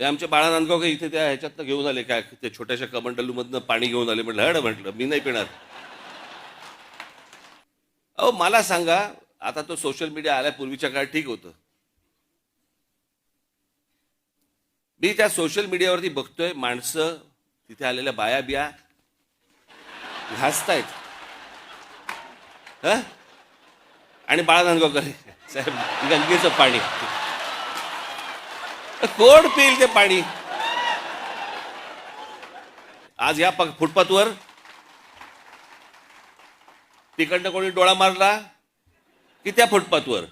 हे आमच्या बाळा नांदगावकर इथे त्या ह्याच्यातनं घेऊन आले काय ते छोट्याशा कमंडलूमधनं पाणी घेऊन आले म्हटलं हड म्हटलं मी नाही पिणार. अहो मला सांगा आता तो सोशल मीडिया आल्या पूर्वीच्या काळात ठीक होतं. मी त्या सोशल मीडियावरती बघतोय माणसं तिथे आलेल्या बाया बिया घासतायत. हं? आणि बाळा नांदगावकर साहेब गंगेचं पाणी. कोण पिईल ते पाणी? आज या फुटपाथवर तिकडनं कोणी डोळा मारला की त्या फुटपाथवर?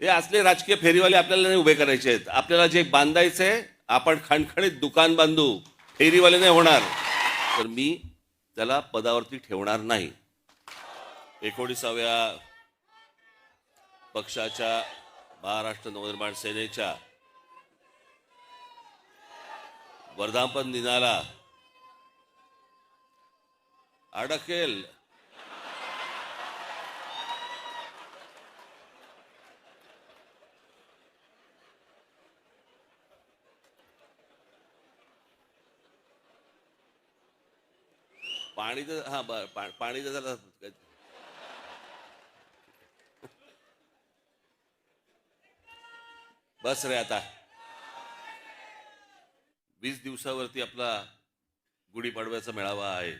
हे असले राजकीय फेरीवाले आपल्याला नाही उभे करायचे आहेत. आपल्याला जे बांधायचंय आपण खणखणीत दुकान बांधू फेरीवाले नाही होणार. तर मी त्याला पदावरती ठेवणार नाही. एकोणीसाव्या पक्षाच्या महाराष्ट्र नवनिर्माण सेनेच्या वर्धापन दिनाला अडकेल. पाणी तर हा बर पा- पाणी तर झालं बस रे आता. वीस दिवसावरती आपला गुढीपाडव्याचा मेळावा आहे.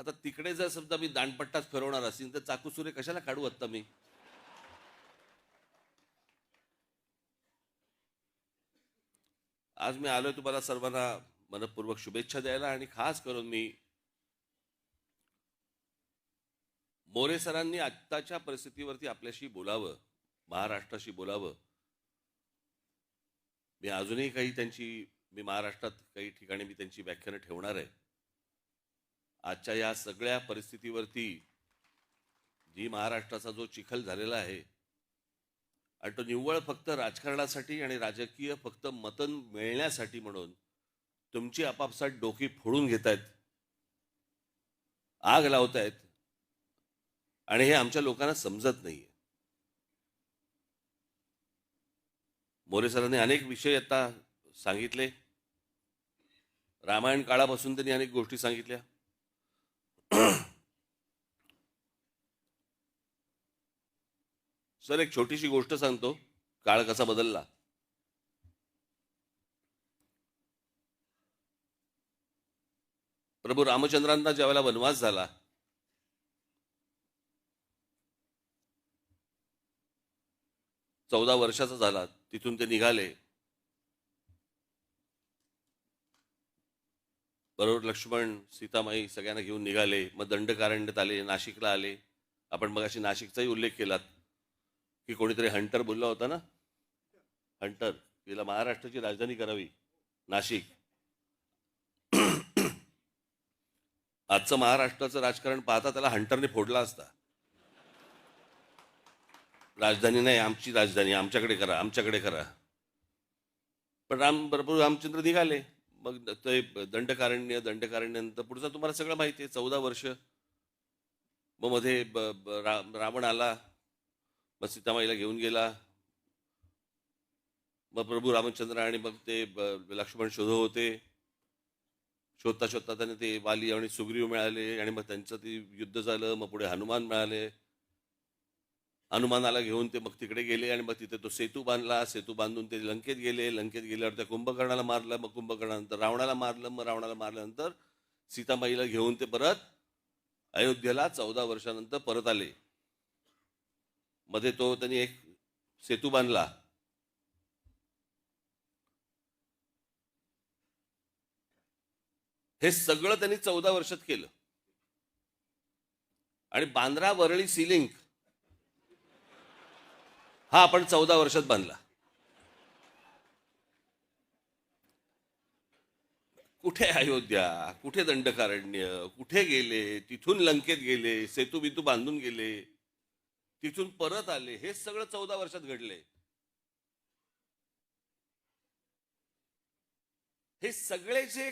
आता तिकडे जर समजा मी दांडपट्टाच फिरवणार असेल तर चाकू सुरे कशाला काढू आत्ता मी? आज मी आलोय तुम्हाला सर्वांना मनपूर्वक शुभेच्छा द्यायला आणि खास करून मी मोरे सरांनी आत्ताच्या परिस्थितीवरती आपल्याशी बोलावं महाराष्ट्राशी बोलावं. मी अजूनही काही त्यांची मी महाराष्ट्रात काही ठिकाणी मी त्यांची व्याख्यानं ठेवणार आहे. आजच्या या सगळ्या परिस्थितीवरती जी महाराष्ट्राचा जो चिखल झालेला आहे आणि तो निव्वळ फक्त राजकारणासाठी आणि राजकीय फक्त मतन मिळण्यासाठी म्हणून तुमची आपापसात डोकी फोडून घेत आहेत आग लावतायत आणि हे आमच्या लोकांना समजत नाहीये. मोरे सरांनी अनेक विषय आता सांगितले. रामायण काळापासून त्यांनी अनेक गोष्टी सांगितल्या. सर एक छोटीशी गोष्ट सांगतो. काळ कसा बदलला? प्रभू रामचंद्रांना ज्यावेळेला वनवास झाला चौदा वर्षाचा झाला. तिथून ते निघाले. बरोबर लक्ष्मण सीतामाई सगळ्यांना घेऊन निघाले. मग दंडकारण्यात आले नाशिकला आले. आपण मग अशी नाशिकचाही उल्लेख केलात की कोणीतरी हंटर बोलला होता ना? हंटर. तिला महाराष्ट्राची राजधानी करावी. नाशिक. आजचं महाराष्ट्राचं राजकारण पाहता त्याला हंटरने फोडला असता. राजधानी नाही आमची राजधानी आमच्याकडे करा आमच्याकडे करा. पण राम बरोबर रामचंद्र निघाले. मग ते दंडकारण्य दंडकारण्यानंतर पुढचं तुम्हाला सगळं माहिती आहे. चौदा वर्ष. मग मध्ये रावण आला. मग सीतामाईला घेऊन गेला. मग प्रभू रामचंद्र आणि मग ते लक्ष्मण शोध होते. शोधता शोधता त्यांना ते वाली आणि सुग्रीव मिळाले आणि मग त्यांचं ते युद्ध झालं. मग पुढे हनुमान मिळाले. हनुमानाला घेऊन ते मग तिकडे गेले आणि मग तिथे तो सेतू बांधला. सेतू बांधून ते लंकेत गेले. लंकेत गेल्यावर त्या कुंभकर्णाला मारलं. मग कुंभकर्णानंतर रावणाला मारलं. मग रावणाला मारल्यानंतर सीतामाईला घेऊन ते परत अयोध्येला चौदा वर्षानंतर परत आले. मध्ये तो त्यांनी एक सेतू बांधला. हे सगळं त्यांनी चौदा वर्षात केलं. आणि बांद्रा वरळी सिलिंक हा आपण चौदा वर्षात बांधला कुठे अयोध्या? कुठे दंडकारण्य? कुठे गेले? तिथून लंकेत गेले? सेतू बितू बांधून गेले? तिथून परत आले? हे सगळं चौदा वर्षात घडले. हे सगळे जे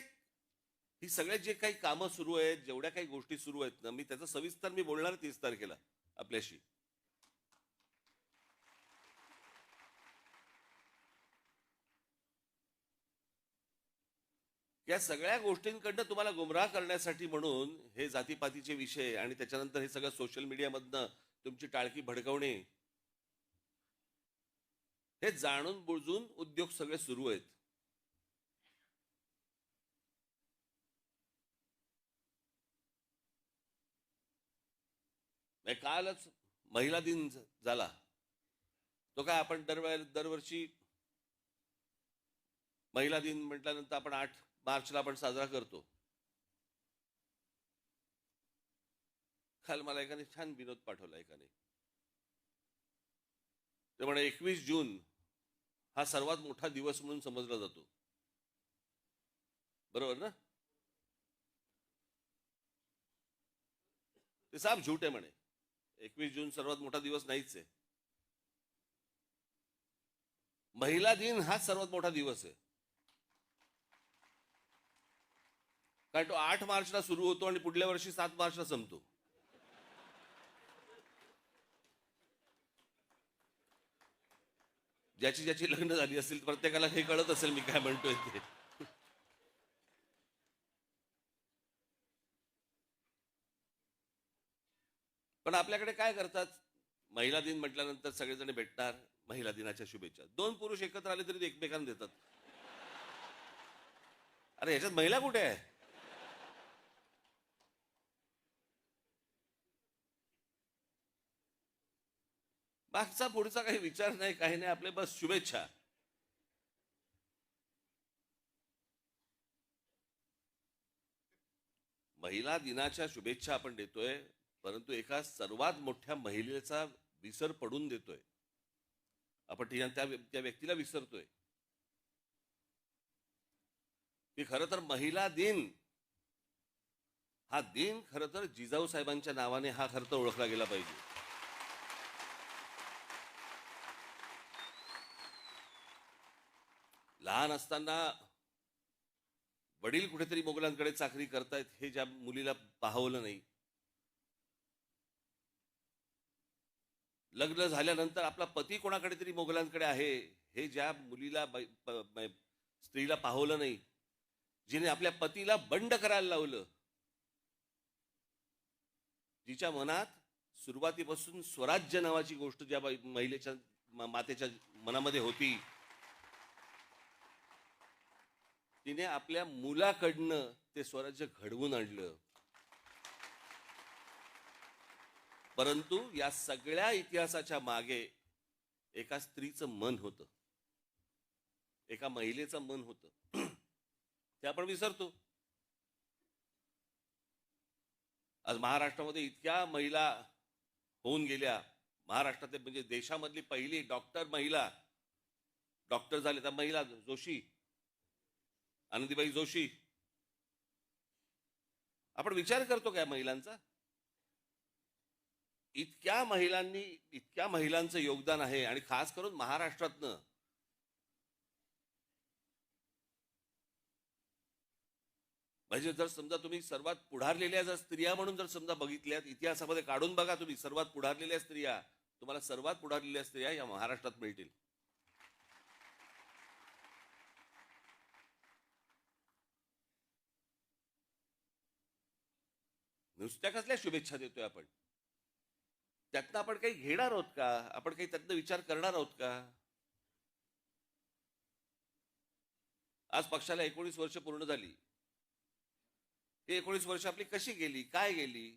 ही सगळे जे काही कामं सुरू आहेत जेवढ्या काही गोष्टी सुरू आहेत ना मी त्याचं सविस्तर मी बोलणार तीस तारखेला आपल्याशी. या सगळ्या गोष्टींकडनं तुम्हाला गुमराह करण्यासाठी म्हणून हे जातीपातीचे विषय आणि त्याच्यानंतर हे सगळं सोशल मीडियामधनं तुमची टाळकी भडकवणे हे जाणून बुजून उद्योग सगळे सुरू आहेत. म्हणजे कालच महिला दिन झाला. तो काय आपण दरवेळे दरवर्षी महिला दिन म्हटल्यानंतर आपण आठ मार्चला आपण साजरा करतो. काल मला एकाने छान विनोद पाठवला एकाने. ते म्हणे एकवीस जून हा सर्वात मोठा दिवस म्हणून समजला जातो. बरोबर ना? ते साफ झूट आहे म्हणे. एकवीस जून सर्वात मोठा दिवस नाहीच आहे. महिला दिन हाच सर्वात मोठा दिवस आहे. कारण तो आठ मार्चला सुरू होतो आणि पुढल्या वर्षी सात मार्चला संपतो. ज्याची ज्याची लग्न झाली असतील प्रत्येकाला हे कळत असेल मी काय म्हणतोय ते. पण आपल्याकडे काय करतात? महिला दिन म्हटल्यानंतर सगळेजण भेटणार महिला दिनाच्या शुभेच्छा. दोन पुरुष एकत्र आले तरी एकमेकांना देतात. अरे ह्याच्यात महिला कुठे आहे? मागचा पुढचा काही विचार नाही काही नाही. आपले बस शुभेच्छा. महिला दिनाच्या शुभेच्छा आपण देतोय परंतु एका सर्वात मोठ्या महिलेचा विसर पडून देतोय. आपण ती- त्या त्या व्यक्तीला विसरतोय. की खरं तर महिला दिन हा दिन खरं तर जिजाऊ साहेबांच्या नावाने हा खरं तर ओळखला गेला पाहिजे. लहान असताना वडील कुठेतरी मोगलांकडे चाकरी करतायत हे ज्या मुलीला पाहवलं नाही. लग्न झाल्यानंतर आपला पती कोणाकडे तरी मोगलांकडे आहे हे ज्या मुलीला स्त्रीला पाहवलं नाही जिने आपल्या पतीला बंड करायला लावलं. जिच्या मनात सुरुवातीपासून स्वराज्य नावाची गोष्ट ज्या महिलेच्या मातेच्या मनामध्ये होती तिने आपल्या मुलाकडनं ते स्वराज्य घडवून आणलं. परंतु या सगळ्या इतिहासाच्या मागे एका स्त्रीचं मन होतं. एका महिलेचं मन होतं. ते आपण विसरतो. आज महाराष्ट्रामध्ये इतक्या महिला होऊन गेल्या. महाराष्ट्रात म्हणजे देशामधली पहिली डॉक्टर महिला डॉक्टर झाले त्या महिला जोशी. आनंदीबाई जोशी. आपण विचार करतो काय महिलांचा? इतक्या महिलांनी इतक्या महिलांचं योगदान आहे आणि खास करून महाराष्ट्रातनं. म्हणजे जर समजा तुम्ही सर्वात पुढारलेल्या जर स्त्रिया म्हणून जर समजा बघितल्यात इतिहासामध्ये काढून बघा तुम्ही सर्वात पुढारलेल्या स्त्रिया तुम्हाला सर्वात पुढारलेल्या स्त्रिया या महाराष्ट्रात मिळतील. नुसत्या कसल्या शुभेच्छा देतोय आपण? त्यातनं आपण काही घेणार आहोत का? आपण काही त्यातनं विचार करणार आहोत का? आज पक्षाला एकोणीस वर्ष पूर्ण झाली. ही एकोणीस वर्ष आपली कशी गेली? काय गेली?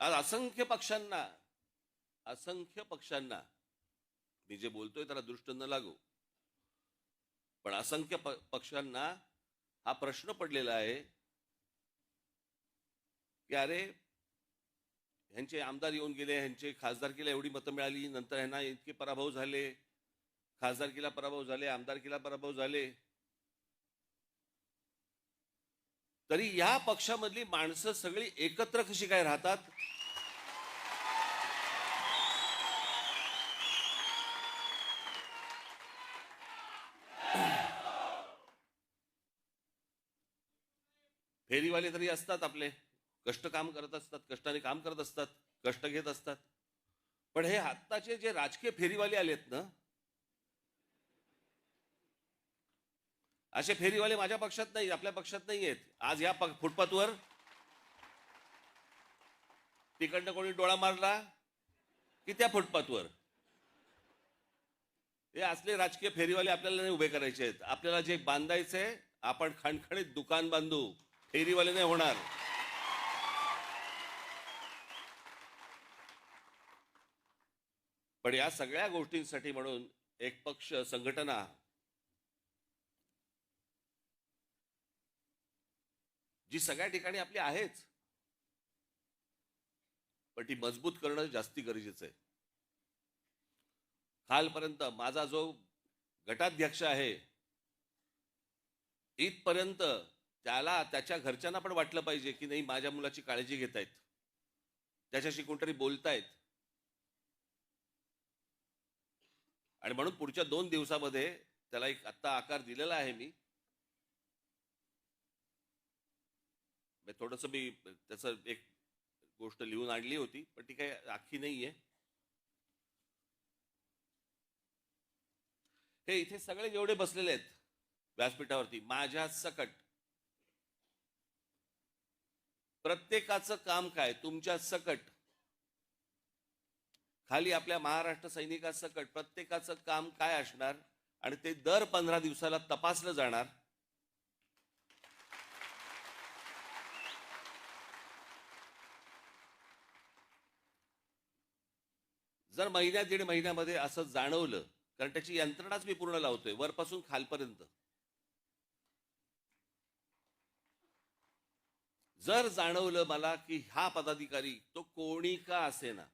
आज असंख्य पक्षांना असंख्य पक्षांना मी जे बोलतोय त्याला दृष्ट न लागू. पण असंख्य प- पक्षांना हा प्रश्न पडलेला आहे की अरे ह्यांचे आमदार येऊन गेले ह्यांचे खासदारकीला एवढी मतं मिळाली नंतर ह्यांना इतके पराभव झाले खासदारकीला पराभव झाले आमदारकीला पराभव झाले. तरी या पक्षामधली माणसं सगळी एकत्र कशी काय राहतात? फेरीवाले तरी असतात आपले. कष्ट काम करत असतात कष्टाने काम करत असतात कष्ट घेत असतात. पण हे आत्ताचे जे राजकीय फेरीवाले आलेत ना असे फेरीवाले माझ्या पक्षात नाही आपल्या पक्षात नाही आहेत. आज या फुटपाथवर तिकडनं कोणी डोळा मारला की त्या फुटपाथवर. हे असले राजकीय फेरीवाले आपल्याला नाही उभे करायचे आहेत. आपल्याला जे बांधायचे आपण खणखणीत दुकान बांधू. फेरीवाले नाही होणार. पण या सगळ्या गोष्टींसाठी म्हणून एक पक्ष संघटना जी सगळ्या ठिकाणी आपली आहेच पण ती मजबूत करणं जास्ती गरजेचं आहे. कालपर्यंत माझा जो गटाध्यक्ष आहे इथपर्यंत त्याला त्याच्या घरच्यांना पण वाटलं पाहिजे की नाही माझ्या मुलाची काळजी घेत आहेत त्याच्याशी कोणतरी बोलतायत. आणि म्हणून पुढच्या दोन दिवसामध्ये त्याला एक आत्ता आकार दिलेला आहे मी. थोडस मी त्याचं एक गोष्ट लिहून आणली होती पण ती काही आखी नाहीये. हे इथे सगळे जेवढे बसलेले आहेत व्यासपीठावरती. माझ्या सकट. प्रत्येकाचं काम काय? तुमच्या सकट. खाली आपल्या महाराष्ट्र सैनिकासकट प्रत्येकाचं काम काय असणार? आणि ते दर पंधरा दिवसाला तपासलं जाणार. जर महिन्या दीड महिन्यामध्ये असं जाणवलं कारण त्याची यंत्रणाच मी पूर्ण लावतोय वरपासून खालपर्यंत. जर जाणवलं मला की हा पदाधिकारी तो कोणी का असेना?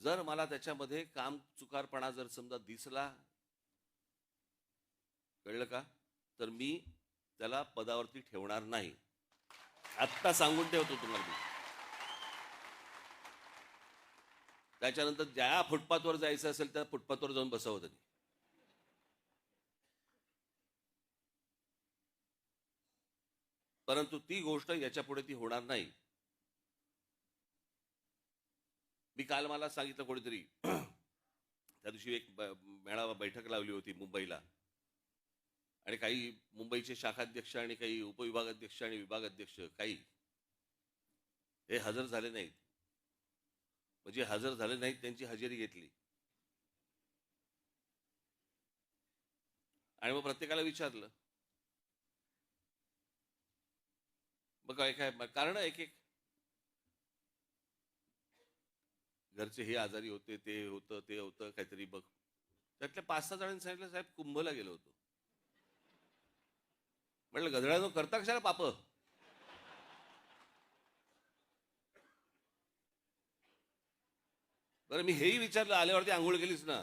जर मला त्याच्यामध्ये काम चुकारपणा जर समजा दिसला कळलं का? तर मी त्याला पदावरती ठेवणार नाही. आत्ता सांगून ठेवतो तुम्हाला मी. त्याच्यानंतर ज्या फुटपाथवर जायचं असेल त्या फुटपाथवर जाऊन बसावं त्यांनी परंतु ती गोष्ट याच्यापुढे ती होणार नाही. मी काल मला सांगितलं कोणीतरी त्या दिवशी एक मेळावा बैठक लावली होती मुंबईला. आणि काही मुंबईचे शाखाध्यक्ष आणि काही उपविभागाध्यक्ष आणि विभागाध्यक्ष काही हे हजर झाले नाहीत. म्हणजे हजर झाले नाहीत त्यांची हजेरी घेतली. आणि मग प्रत्येकाला विचारलं मग काय काय कारण एक एक. घरचे हे आजारी होते ते होतं ते होतं काहीतरी बघ. त्यातल्या पाच सहा जणांनी सांगितलं साहेब कुंभला गेलो होतो. म्हटलं गधड्यानो करता कशाला पाप? बरं मी हेही विचारलं आल्यावरती आंघोळ केलीच ना?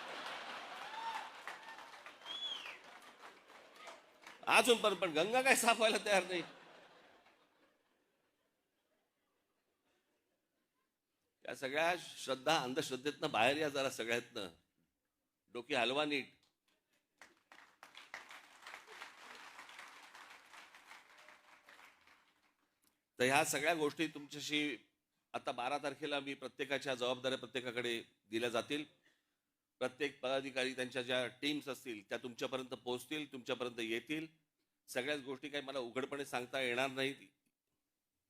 अजून पण पण गंगा काय साफ व्हायला तयार नाही. या सगळ्या श्रद्धा अंधश्रद्धेतनं बाहेर या जरा सगळ्यातनं. डोकी हलवा नीट. तर ह्या सगळ्या गोष्टी तुमच्याशी आता बारा तारखेला मी प्रत्येकाच्या जबाबदाऱ्या प्रत्येकाकडे दिल्या जातील. प्रत्येक पदाधिकारी त्यांच्या ज्या टीम्स असतील त्या तुमच्यापर्यंत पोहोचतील तुमच्यापर्यंत येतील. सगळ्याच गोष्टी काही मला उघडपणे सांगता येणार नाहीत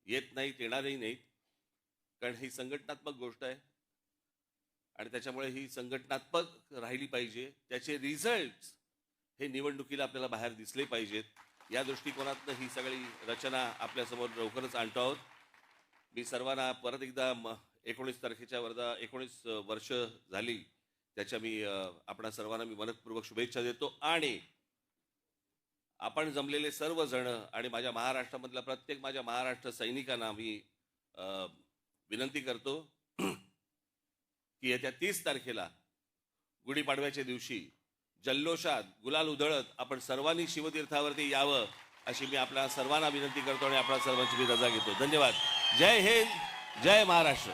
येत नाहीत येणारही नाहीत. कारण ही संघटनात्मक गोष्ट आहे. आणि त्याच्यामुळे ही संघटनात्मक राहिली पाहिजे. त्याचे रिझल्ट हे निवडणुकीला आपल्याला बाहेर दिसले पाहिजेत. या दृष्टिकोनातनं ही सगळी रचना आपल्यासमोर लवकरच आणतो आहोत. मी सर्वांना परत एकदा म- एकोणीस तारखेच्या वर्धा एकोणीस वर्ष झाली. त्याच्या मी आपणा सर्वांना मी मनपूर्वक शुभेच्छा देतो. आणि आपण जमलेले सर्व जण आणि माझ्या महाराष्ट्रामधल्या प्रत्येक माझ्या महाराष्ट्र सैनिकांना मी विनंती करतो की येत्या तीस तारखेला गुढीपाडव्याच्या दिवशी जल्लोषात गुलाल उधळत आपण सर्वांनी शिवतीर्थावरती यावं अशी मी आपल्या सर्वांना विनंती करतो आणि आपल्या सर्वांची मी रजा घेतो. धन्यवाद. जय हिंद जय महाराष्ट्र.